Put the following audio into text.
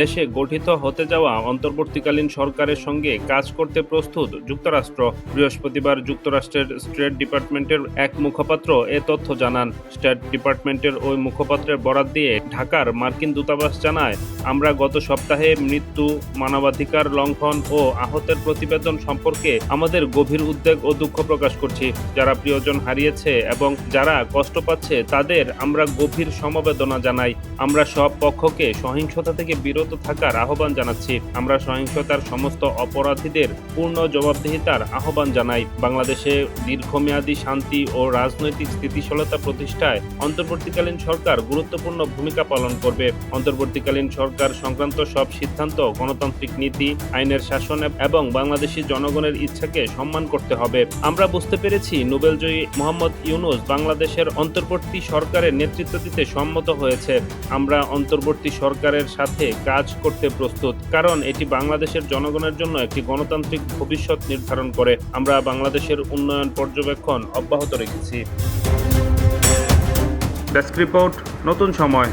দেশে গঠিত হতে যাওয়া অন্তর্বর্তীকালীন সরকারের সঙ্গে কাজ করতে প্রস্তুত যুক্তরাষ্ট্র। বৃহস্পতিবার যুক্তরাষ্ট্রের স্টেট ডিপার্টমেন্টের এক মুখপাত্র এ তথ্য জানান। স্টেট ডিপার্টমেন্টের ওই মুখপাত্রের বরাত দিয়ে ঢাকার মার্কিন দূতাবাস জানায়, আমরা গত সপ্তাহে মৃত্যু, মানবাধিকার লঙ্ঘন ও আহতের প্রতিবেদন সম্পর্কে আমাদের গভীর উদ্বেগ ও দুঃখ প্রকাশ করছি। যারা প্রিয়জন হারিয়েছে এবং যারা কষ্ট পাচ্ছে তাদের আমরা গভীর সমবেদনা জানাই। আমরা সব পক্ষকে সহিংসতা থেকে বিরত থাকার আহ্বান জানাচ্ছি। আমরা সহিংসতার সমস্ত অপরাধীদের পূর্ণ জবাবদিহিতার আহ্বান জানাই। বাংলাদেশে দীর্ঘমেয়াদী শান্তি ও রাজনৈতিক স্থিতিশীলতা প্রতিষ্ঠায় অন্তর্বর্তীকালীন সরকার গুরুত্বপূর্ণ ভূমিকা পালন করবে। অন্তর্বর্তীকালীন সরকার সংক্রান্ত সব সিদ্ধান্ত, গণতান্ত্রিক নীতি, আইনের শাসন এবং বাংলাদেশি জনগণের ইচ্ছাকে সম্মান করতে হবে। আমরা বুঝতে পেরেছি নোবেলজয়ী মোহাম্মদ ইউনুস বাংলাদেশের অন্তর্বর্তী সরকারের নেতৃত্ব দিতে সম্মত হয়েছে আমরা অন্তর্বর্তী সরকারের সাথে কাজ করতে প্রস্তুত। কারণ এটি বাংলাদেশের জনগণের জন্য একটি গণতান্ত্রিক ভবিষ্যৎ নির্ধারণ করে। আমরা বাংলাদেশের উন্নয়ন পর্যবেক্ষণ অব্যাহত রেখেছি। ডেস্ক রিপোর্ট, নতুন সময়।